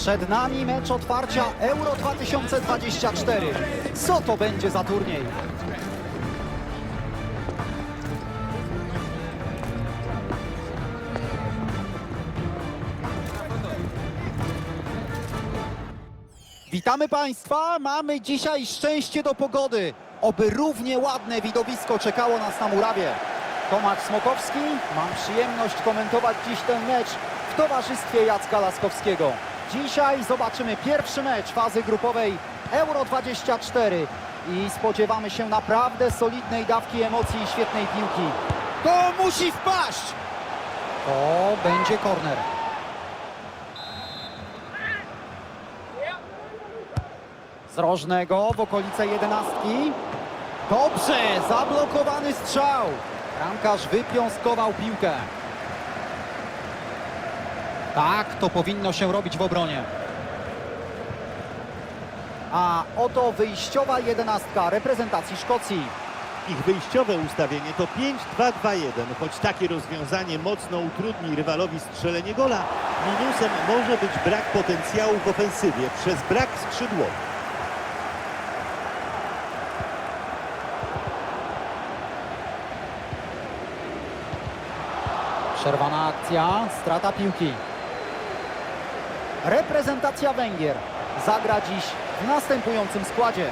Przed nami mecz otwarcia Euro 2024. Co to będzie za turniej? Witamy Państwa. Mamy dzisiaj szczęście do pogody. Oby równie ładne widowisko czekało nas na murawie. Tomasz Smokowski, mam przyjemność komentować dziś ten mecz w towarzystwie Jacka Laskowskiego. Dzisiaj zobaczymy pierwszy mecz fazy grupowej Euro 24 i spodziewamy się naprawdę solidnej dawki emocji i świetnej piłki. To musi wpaść! To będzie korner. Z rożnego w okolice jedenastki. Dobrze, zablokowany strzał. Bramkarz wypiąskował piłkę. Tak, to powinno się robić w obronie. A oto wyjściowa jedenastka reprezentacji Szkocji. Ich wyjściowe ustawienie to 5-2-2-1, choć takie rozwiązanie mocno utrudni rywalowi strzelenie gola, minusem może być brak potencjału w ofensywie przez brak skrzydłowych. Przerwana akcja, strata piłki. Reprezentacja Węgier zagra dziś w następującym składzie.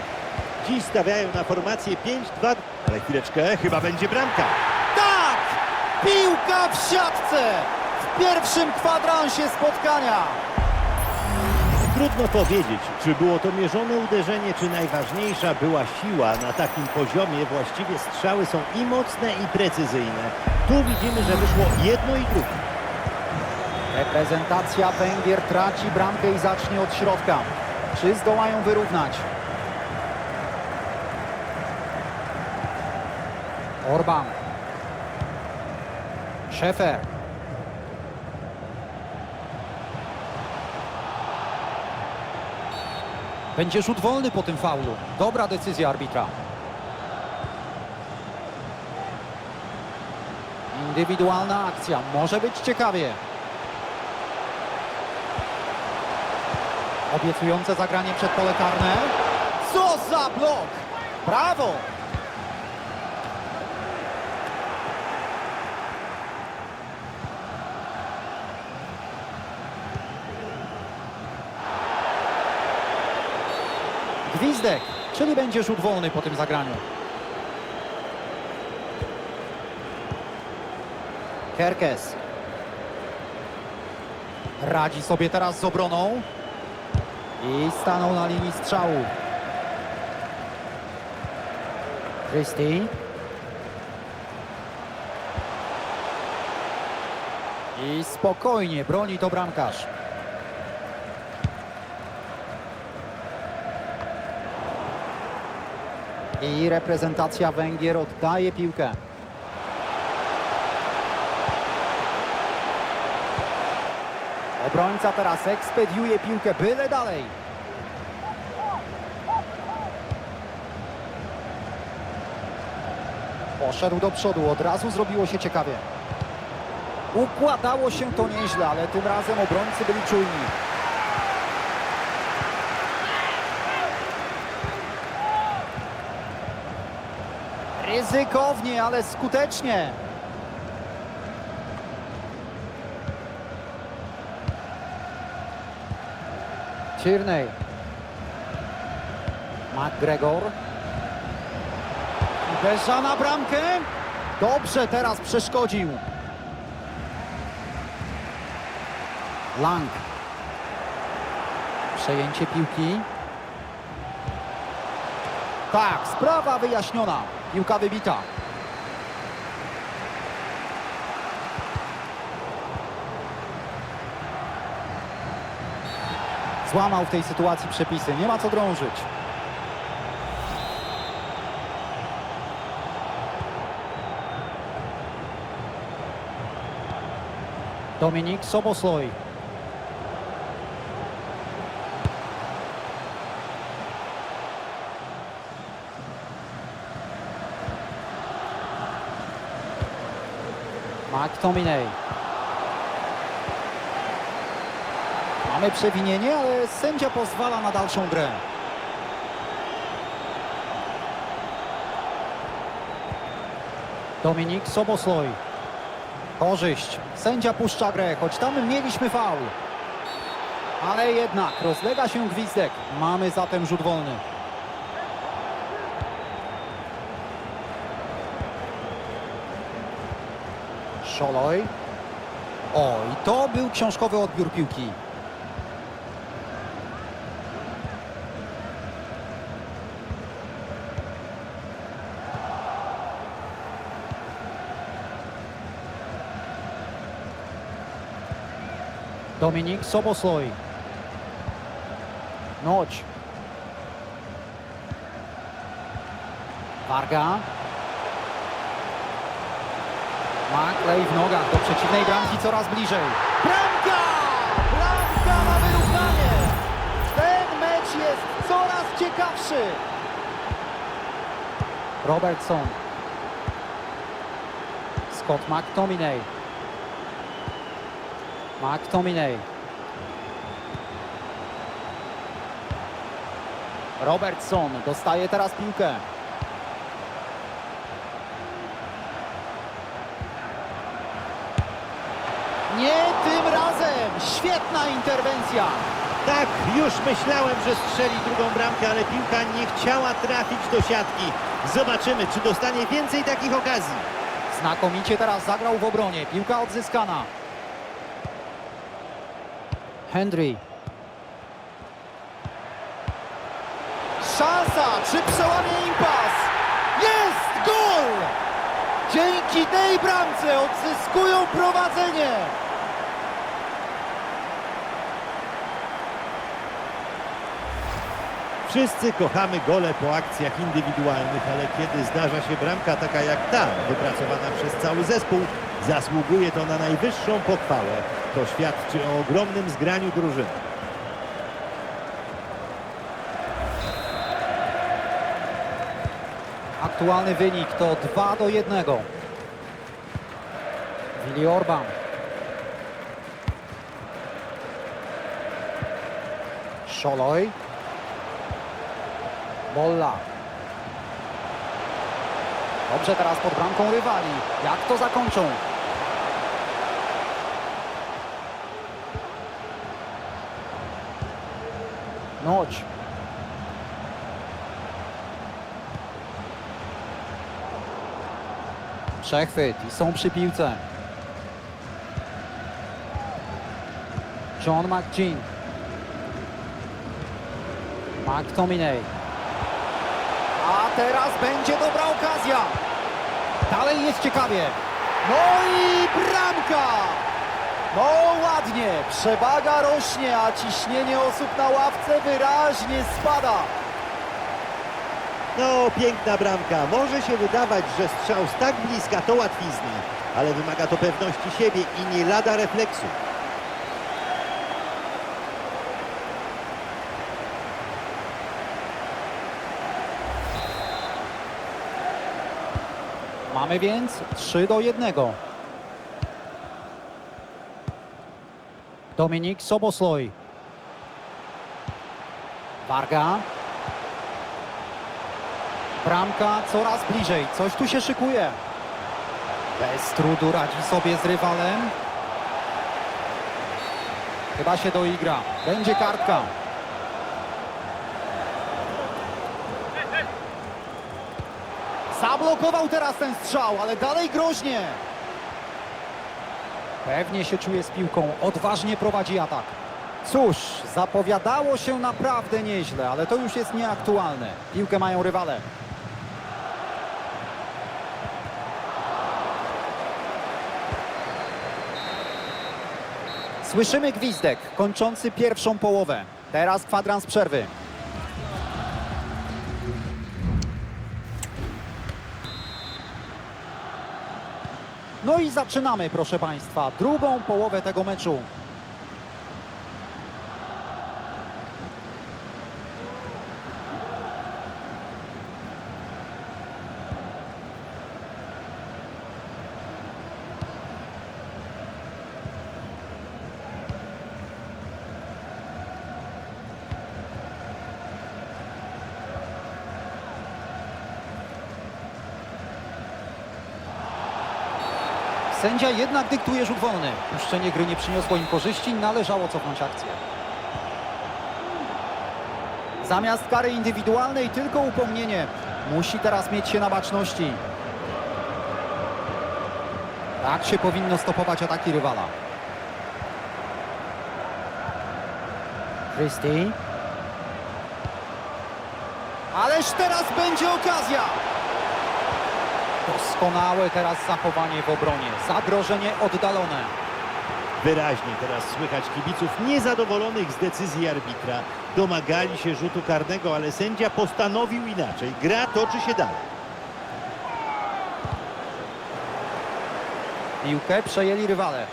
Dziś stawiają na formację 5-2, ale chwileczkę, chyba będzie bramka. Tak! Piłka w siatce! W pierwszym kwadransie spotkania. Trudno powiedzieć, czy było to mierzone uderzenie, czy najważniejsza była siła. Na takim poziomie właściwie strzały są i mocne, i precyzyjne. Tu widzimy, że wyszło jedno i drugie. Reprezentacja Węgier traci bramkę i zacznie od środka. Czy zdołają wyrównać? Orban. Szefer. Będzie rzut wolny po tym faulu. Dobra decyzja arbitra. Indywidualna akcja. Może być ciekawie. Obiecujące zagranie przed pole karne. Co za blok! Brawo! Gwizdek, czyli będzie rzut wolny po tym zagraniu. Kerkes. Radzi sobie teraz z obroną. I stanął na linii strzału. Christie. I spokojnie broni to bramkarz. I reprezentacja Węgier oddaje piłkę. Obrońca teraz ekspediuje piłkę byle dalej. Poszedł do przodu, od razu zrobiło się ciekawie. Układało się to nieźle, ale tym razem obrońcy byli czujni. Ryzykownie, ale skutecznie. Tierney. McGregor. Uderza na bramkę. Dobrze teraz przeszkodził. Lang. Przejęcie piłki. Tak, sprawa wyjaśniona. Piłka wybita. Złamał w tej sytuacji przepisy. Nie ma co drążyć. Dominik Sobosloj. McTominay. Mamy przewinienie, ale sędzia pozwala na dalszą grę. Dominik Sobosloj. Korzyść. Sędzia puszcza grę, choć tam mieliśmy faul. Ale jednak rozlega się gwizdek. Mamy zatem rzut wolny. Szoloj. O, i to był książkowy odbiór piłki. Dominik Sobosloj. Noć. Varga. Maklej w nogach do przeciwnej bramki coraz bliżej. Bramka! Bramka na wyrównanie! Ten mecz jest coraz ciekawszy. Robertson. Scott McTominay. McTominay. Robertson dostaje teraz piłkę. Nie tym razem! Świetna interwencja! Tak, już myślałem, że strzeli drugą bramkę, ale piłka nie chciała trafić do siatki. Zobaczymy, czy dostanie więcej takich okazji. Znakomicie teraz zagrał w obronie. Piłka odzyskana. Henry. Szansa! Czy przełamie impas? Jest! Gol! Dzięki tej bramce odzyskują prowadzenie. Wszyscy kochamy gole po akcjach indywidualnych, ale kiedy zdarza się bramka taka jak ta, wypracowana przez cały zespół, zasługuje to na najwyższą pochwałę. To świadczy o ogromnym zgraniu drużyny. Aktualny wynik to 2 do 1. Willi Orban. Szoloj. Bolla. Dobrze teraz pod bramką rywali. Jak to zakończą? Noć. Przechwyt i są przy piłce. John McGinn. McTominay. Teraz będzie dobra okazja. Dalej jest ciekawie. No i bramka! No ładnie, przewaga rośnie, a ciśnienie osób na ławce wyraźnie spada. No, piękna bramka. Może się wydawać, że strzał z tak bliska to łatwizna, ale wymaga to pewności siebie i nie lada refleksu. Mamy więc 3 do 1. Dominik Sobosloj. Varga. Bramka coraz bliżej. Coś tu się szykuje. Bez trudu radzi sobie z rywalem. Chyba się doigra. Będzie kartka. Zablokował teraz ten strzał, ale dalej groźnie. Pewnie się czuje z piłką, odważnie prowadzi atak. Cóż, zapowiadało się naprawdę nieźle, ale to już jest nieaktualne. Piłkę mają rywale. Słyszymy gwizdek kończący pierwszą połowę. Teraz kwadrans przerwy. No i zaczynamy, proszę Państwa, drugą połowę tego meczu. Sędzia jednak dyktuje rzut wolny. Puszczenie gry nie przyniosło im korzyści, należało cofnąć akcję. Zamiast kary indywidualnej tylko upomnienie. Musi teraz mieć się na baczności. Tak się powinno stopować ataki rywala. Christie. Ależ teraz będzie okazja! Doskonałe teraz zachowanie w obronie. Zagrożenie oddalone. Wyraźnie teraz słychać kibiców niezadowolonych z decyzji arbitra. Domagali się rzutu karnego, ale sędzia postanowił inaczej. Gra toczy się dalej. Piłkę przejęli rywale.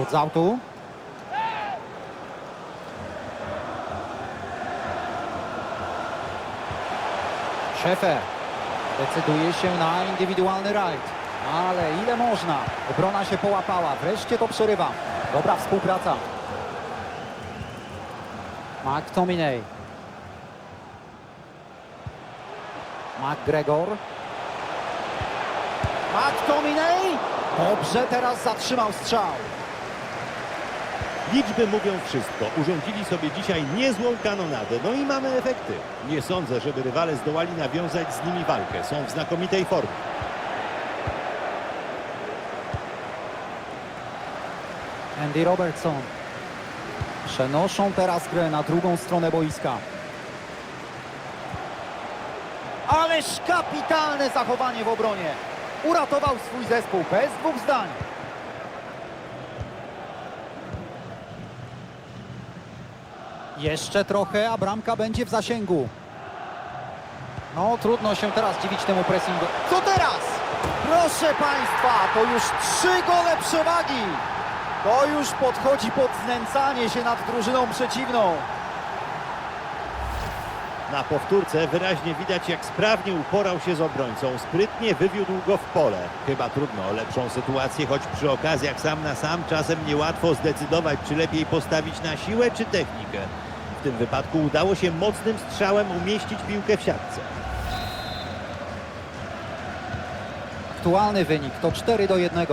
Rzut z autu. Szefer decyduje się na indywidualny rajd. Ale ile można? Obrona się połapała. Wreszcie to przerywa. Dobra współpraca. McTominay. McGregor. McTominay! Dobrze teraz zatrzymał strzał. Liczby mówią wszystko. Urządzili sobie dzisiaj niezłą kanonadę. No i mamy efekty. Nie sądzę, żeby rywale zdołali nawiązać z nimi walkę. Są w znakomitej formie. Andy Robertson. Przenoszą teraz grę na drugą stronę boiska. Ależ kapitalne zachowanie w obronie. Uratował swój zespół bez dwóch zdań. Jeszcze trochę, a bramka będzie w zasięgu. No, trudno się teraz dziwić temu pressingu. Co teraz? Proszę Państwa, to już trzy gole przewagi. To już podchodzi pod znęcanie się nad drużyną przeciwną. Na powtórce wyraźnie widać, jak sprawnie uporał się z obrońcą. Sprytnie wywiódł go w pole. Chyba trudno o lepszą sytuację, choć przy okazjach sam na sam czasem niełatwo zdecydować, czy lepiej postawić na siłę, czy technikę. W tym wypadku udało się mocnym strzałem umieścić piłkę w siatce. Aktualny wynik to 4 do 1.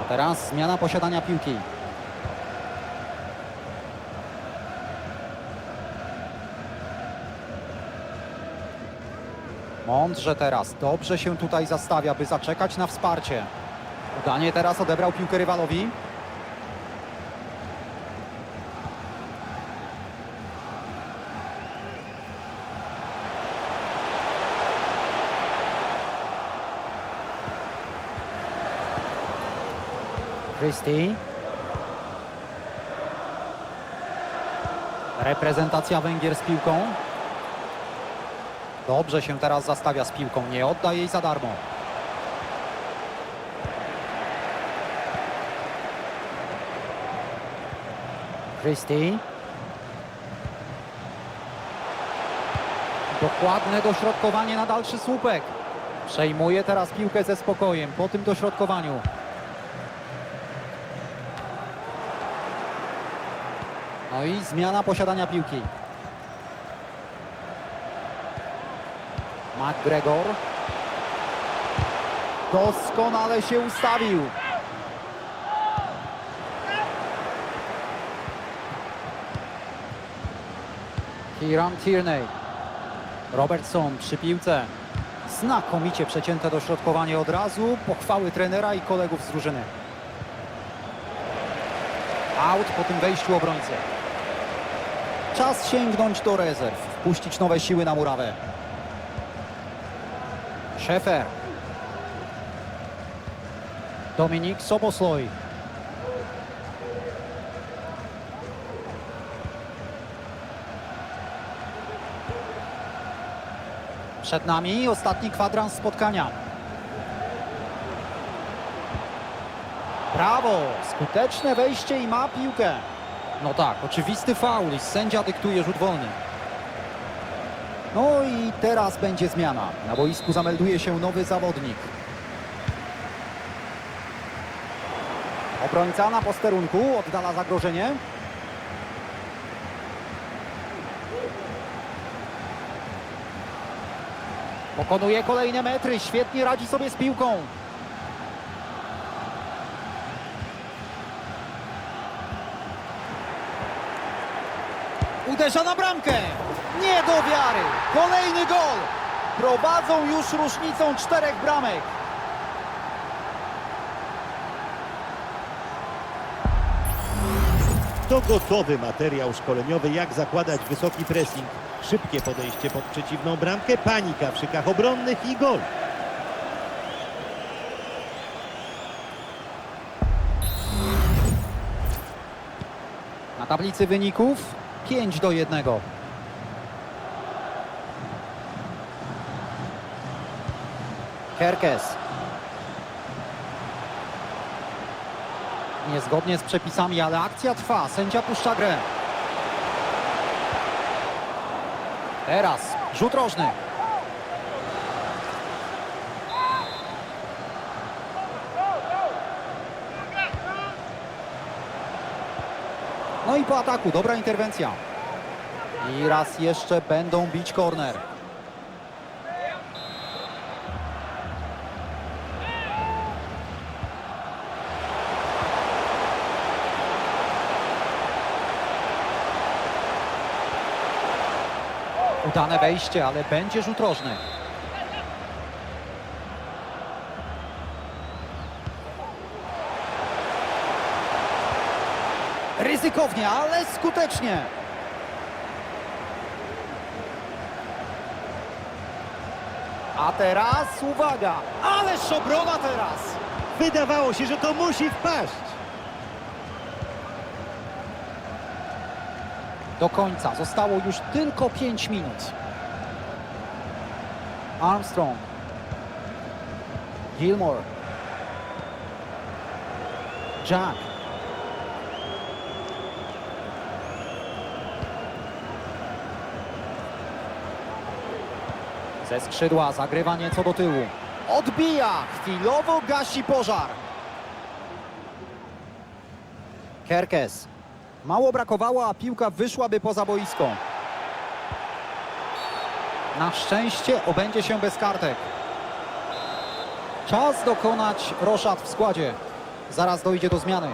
A teraz zmiana posiadania piłki. Mądrze teraz, dobrze się tutaj zastawia, by zaczekać na wsparcie. Udanie teraz odebrał piłkę rywalowi. Christie. Reprezentacja Węgier z piłką. Dobrze się teraz zastawia z piłką, nie odda jej za darmo. Christie. Dokładne dośrodkowanie na dalszy słupek. Przejmuje teraz piłkę ze spokojem po tym dośrodkowaniu. No i zmiana posiadania piłki. McGregor. Doskonale się ustawił. Kieran Tierney. Robertson przy piłce. Znakomicie przecięte dośrodkowanie od razu. Pochwały trenera i kolegów z drużyny. Out po tym wejściu obrońcy. Czas sięgnąć do rezerw. Wpuścić nowe siły na murawę. Szefer. Dominik Sobosloj. Przed nami ostatni kwadrans spotkania. Brawo! Skuteczne wejście i ma piłkę. No tak, oczywisty faul i sędzia dyktuje rzut wolny. No i teraz będzie zmiana. Na boisku zamelduje się nowy zawodnik. Obrońca na posterunku oddala zagrożenie. Pokonuje kolejne metry, świetnie radzi sobie z piłką. Uderza na bramkę. Nie do wiary. Kolejny gol. Prowadzą już różnicą czterech bramek. To gotowy materiał szkoleniowy, jak zakładać wysoki pressing. Szybkie podejście pod przeciwną bramkę, panika w szykach obronnych i gol. Na tablicy wyników 5 do 1. Kerkes. Niezgodnie z przepisami, ale akcja trwa. Sędzia puszcza grę. Teraz rzut rożny. No i po ataku, dobra interwencja. I raz jeszcze będą bić korner. Udane wejście, ale będzie rzut rożny. Ryzykownie, ale skutecznie. A teraz uwaga, ależ obrona teraz. Wydawało się, że to musi wpaść. Do końca zostało już tylko 5 minut. Armstrong. Gilmore. Jack. Ze skrzydła zagrywa nieco do tyłu. Odbija, chwilowo gasi pożar. Kerkes. Mało brakowało, a piłka wyszłaby poza boisko. Na szczęście obędzie się bez kartek. Czas dokonać roszad w składzie. Zaraz dojdzie do zmiany.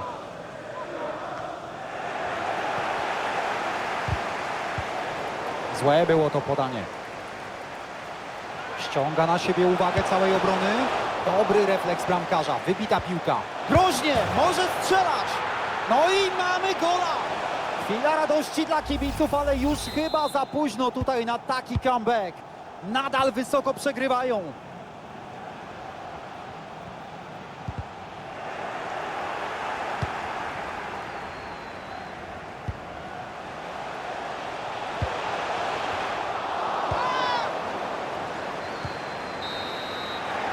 Złe było to podanie. Ściąga na siebie uwagę całej obrony. Dobry refleks bramkarza. Wybita piłka. Groźnie, może strzelać. No i mamy gola. Chwila radości dla kibiców, ale już chyba za późno tutaj na taki comeback. Nadal wysoko przegrywają.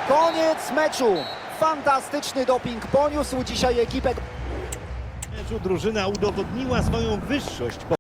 Koniec meczu. Fantastyczny doping poniósł dzisiaj ekipę meczu drużyna udowodniła swoją wyższość.